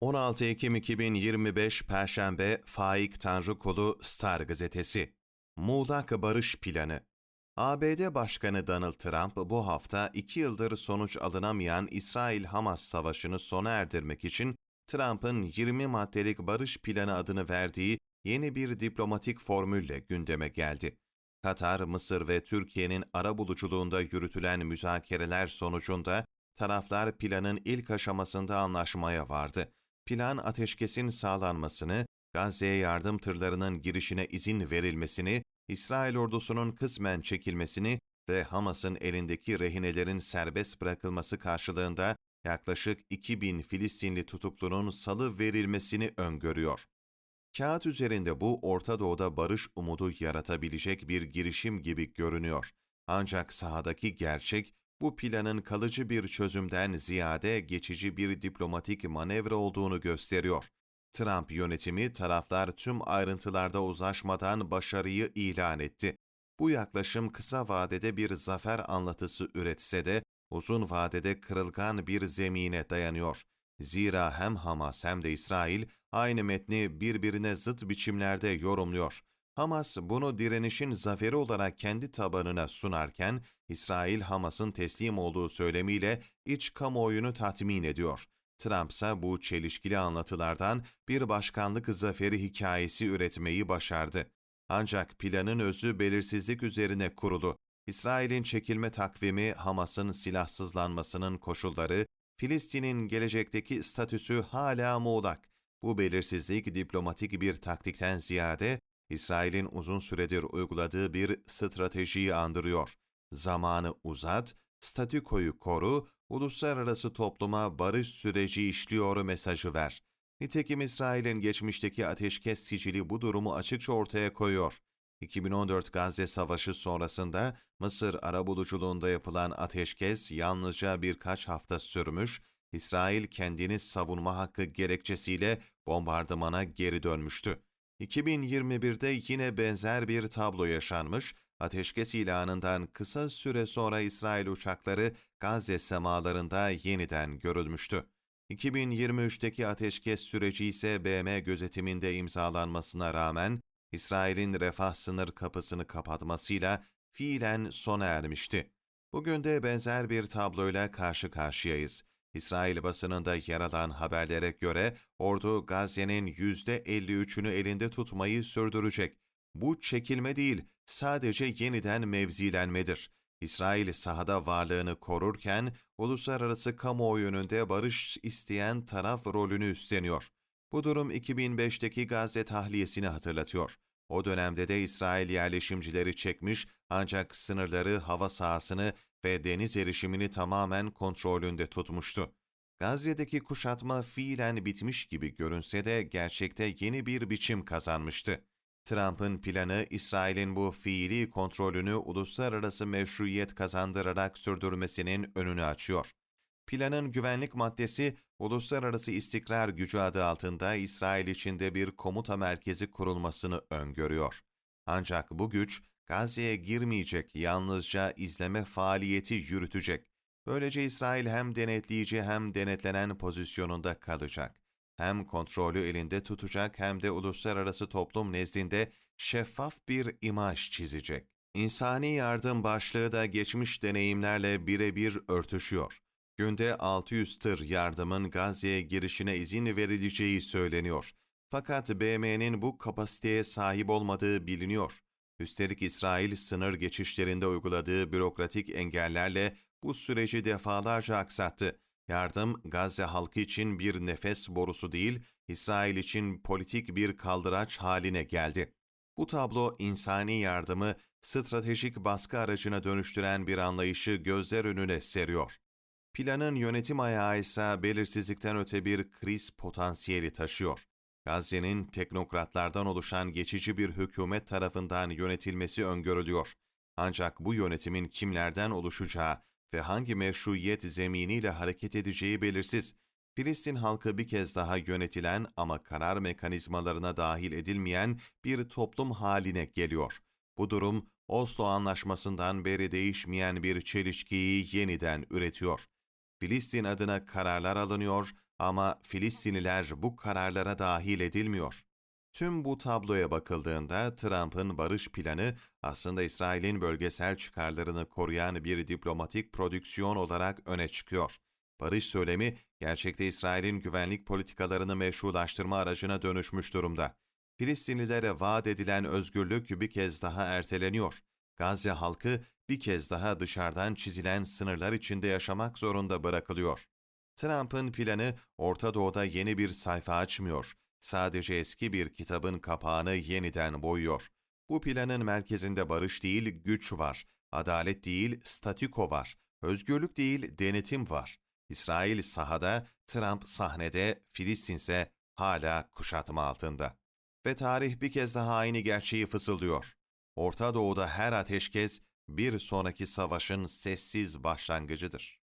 16 Ekim 2025 Perşembe Faik Tanrıkulu Star Gazetesi Muğlak Barış Planı ABD Başkanı Donald Trump bu hafta iki yıldır sonuç alınamayan İsrail-Hamas savaşını sona erdirmek için Trump'ın 20 maddelik barış planı adını verdiği yeni bir diplomatik formülle gündeme geldi. Katar, Mısır ve Türkiye'nin ara buluculuğunda yürütülen müzakereler sonucunda taraflar planın ilk aşamasında anlaşmaya vardı. Plan ateşkesin sağlanmasını, Gazze'ye yardım tırlarının girişine izin verilmesini, İsrail ordusunun kısmen çekilmesini ve Hamas'ın elindeki rehinelerin serbest bırakılması karşılığında yaklaşık 2000 Filistinli tutuklunun salı verilmesini öngörüyor. Kağıt üzerinde bu Orta Doğu'da barış umudu yaratabilecek bir girişim gibi görünüyor. Ancak sahadaki gerçek bu planın kalıcı bir çözümden ziyade geçici bir diplomatik manevra olduğunu gösteriyor. Trump yönetimi taraflar tüm ayrıntılarda uzlaşmadan başarıyı ilan etti. Bu yaklaşım kısa vadede bir zafer anlatısı üretse de uzun vadede kırılgan bir zemine dayanıyor. Zira hem Hamas hem de İsrail aynı metni birbirine zıt biçimlerde yorumluyor. Hamas bunu direnişin zaferi olarak kendi tabanına sunarken, İsrail Hamas'ın teslim olduğu söylemiyle iç kamuoyunu tatmin ediyor. Trump ise bu çelişkili anlatılardan bir başkanlık zaferi hikayesi üretmeyi başardı. Ancak planın özü belirsizlik üzerine kurulu. İsrail'in çekilme takvimi, Hamas'ın silahsızlanmasının koşulları, Filistin'in gelecekteki statüsü hala muğlak. Bu belirsizlik diplomatik bir taktikten ziyade İsrail'in uzun süredir uyguladığı bir stratejiyi andırıyor. Zamanı uzat, statükoyu koru, uluslararası topluma barış süreci işliyor mesajı ver. Nitekim İsrail'in geçmişteki ateşkes sicili bu durumu açıkça ortaya koyuyor. 2014 Gazze Savaşı sonrasında Mısır arabuluculuğunda yapılan ateşkes yalnızca birkaç hafta sürmüş, İsrail kendini savunma hakkı gerekçesiyle bombardımana geri dönmüştü. 2021'de yine benzer bir tablo yaşanmış, ateşkes ilanından kısa süre sonra İsrail uçakları Gazze semalarında yeniden görülmüştü. 2023'teki ateşkes süreci ise BM gözetiminde imzalanmasına rağmen İsrail'in refah sınır kapısını kapatmasıyla fiilen sona ermişti. Bugün de benzer bir tabloyla karşı karşıyayız. İsrail basınında yer alan haberlere göre ordu Gazze'nin %53'ünü elinde tutmayı sürdürecek. Bu çekilme değil, sadece yeniden mevzilenmedir. İsrail sahada varlığını korurken uluslararası kamuoyu önünde barış isteyen taraf rolünü üstleniyor. Bu durum 2005'teki Gazze tahliyesini hatırlatıyor. O dönemde de İsrail yerleşimcileri çekmiş ancak sınırları, hava sahasını ve deniz erişimini tamamen kontrolünde tutmuştu. Gazze'deki kuşatma fiilen bitmiş gibi görünse de gerçekte yeni bir biçim kazanmıştı. Trump'ın planı İsrail'in bu fiili kontrolünü uluslararası meşruiyet kazandırarak sürdürmesinin önünü açıyor. Planın güvenlik maddesi uluslararası istikrar gücü adı altında İsrail içinde bir komuta merkezi kurulmasını öngörüyor. Ancak bu güç Gazze'ye girmeyecek, yalnızca izleme faaliyeti yürütecek. Böylece İsrail hem denetleyici hem denetlenen pozisyonunda kalacak. Hem kontrolü elinde tutacak hem de uluslararası toplum nezdinde şeffaf bir imaj çizecek. İnsani yardım başlığı da geçmiş deneyimlerle birebir örtüşüyor. Günde 600 tır yardımın Gazze'ye girişine izin verileceği söyleniyor. Fakat BM'nin bu kapasiteye sahip olmadığı biliniyor. Üstelik İsrail sınır geçişlerinde uyguladığı bürokratik engellerle bu süreci defalarca aksattı. Yardım Gazze halkı için bir nefes borusu değil, İsrail için politik bir kaldıraç haline geldi. Bu tablo insani yardımı stratejik baskı aracına dönüştüren bir anlayışı gözler önüne seriyor. Planın yönetim ayağı ise belirsizlikten öte bir kriz potansiyeli taşıyor. Gazze'nin teknokratlardan oluşan geçici bir hükümet tarafından yönetilmesi öngörülüyor. Ancak bu yönetimin kimlerden oluşacağı ve hangi meşruiyet zeminiyle hareket edeceği belirsiz. Filistin halkı bir kez daha yönetilen ama karar mekanizmalarına dahil edilmeyen bir toplum haline geliyor. Bu durum Oslo Anlaşması'ndan beri değişmeyen bir çelişkiyi yeniden üretiyor. Filistin adına kararlar alınıyor, Ama Filistinliler bu kararlara dahil edilmiyor. Tüm bu tabloya bakıldığında Trump'ın barış planı aslında İsrail'in bölgesel çıkarlarını koruyan bir diplomatik prodüksiyon olarak öne çıkıyor. Barış söylemi gerçekte İsrail'in güvenlik politikalarını meşrulaştırma aracına dönüşmüş durumda. Filistinlilere vaat edilen özgürlük bir kez daha erteleniyor. Gazze halkı bir kez daha dışarıdan çizilen sınırlar içinde yaşamak zorunda bırakılıyor. Trump'ın planı Orta Doğu'da yeni bir sayfa açmıyor. Sadece eski bir kitabın kapağını yeniden boyuyor. Bu planın merkezinde barış değil, güç var. Adalet değil, statüko var. Özgürlük değil, denetim var. İsrail sahada, Trump sahnede, Filistin ise hala kuşatma altında. Ve tarih bir kez daha aynı gerçeği fısıldıyor. Orta Doğu'da her ateşkes bir sonraki savaşın sessiz başlangıcıdır.